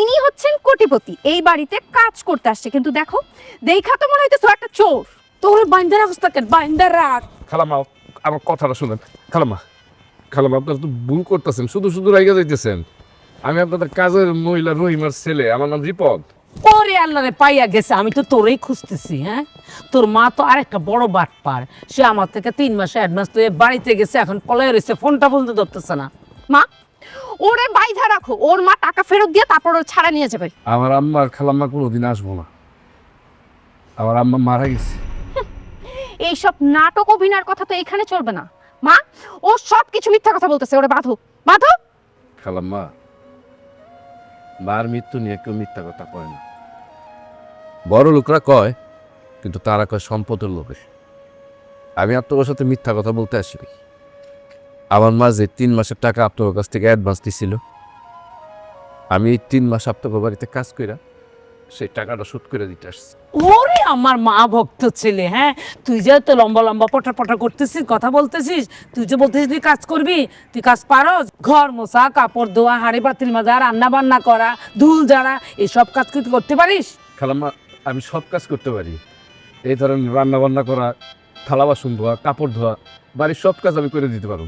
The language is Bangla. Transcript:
ইনি হচ্ছেন কোটিপতি। এই বাড়িতে কাজ করতে আসছে। কিন্তু দেখো দেখা তো মনে হইতেছো একটা চোর। তোর বাইন্দার অবস্থা কেন? বাইন্দার রাখ খালামা আমার কথাটা শুনেন। খালামা খালামা আপনার তো ভুল করতেছেন। শুধু শুধু রাইগা যাইতেছেন। আমি আপনাদের কাজের মহিলা রহিমার ছেলে। আমার নাম রিপদ। ওরে আল্লাহরে পাইয়া গেছে। আমি তো তোরেই খুঁজতেছি হ্যাঁ? তোর মা তো আরেকটা বড় বাট পার সে আমার থেকে তিন মাসে অ্যাডভান্স তুই বাড়িতে গেছে। এখন পলায় রয়েছে ফোনটা বলতে ধরতেছে না। মা? ওরে বাইধা রাখো ওর মা টাকা ফেরত দিয়ে তারপর ওর ছাড়া নিয়ে যাবে। আমার আম্মা আর খালাম্মা কোনোদিন আসব না। আমার আম্মা মারা গেছে। এইসব নাটক অভিনয়ের কথা তো এখানে চলবে না। মা ও সব কিছু মিথ্যা কথা বলতেছে ওরে বাঁধো বাঁধো। খালাম্মা মার মৃত্যু নিয়ে কেউ মিথ্যা কথা কয় না। বড় লোকরা কয় কিন্তু তারা কয় সম্পদের লোভে আমি আপনার সাথে মিথ্যা কথা বলতে আসিনি। আমার মা যে তিন মাসের টাকা আপনার কাছ থেকে অ্যাডভান্স দিছিল আমি এই তিন মাস আপনার বাড়িতে কাজ কইরা সেই টাকাটা শোধ করে দিতে আসছি। ওরে আমার মা ভক্ত ছেলে হ্যাঁ? তুই যে তো লম্বা লম্বা পটা পটা করতেছিস কথা বলতেছিস তুই যে বলতেছিস তুই কাজ করবি তুই কাজ পারস? ঘর মোছা কাপড় ধোয়া হাঁড়ি পাতিল মাজা রান্না বান্না করা ধুল ঝাড়া এসব কাজ কি তুই করতে পারিস? খালাম্মা আমি সব কাজ করতে পারি। এই ধরেন রান্না বান্না করা থালা বাসন ধোয়া কাপড় ধোয়া বাড়ির সব কাজ আমি করে দিতে পারব।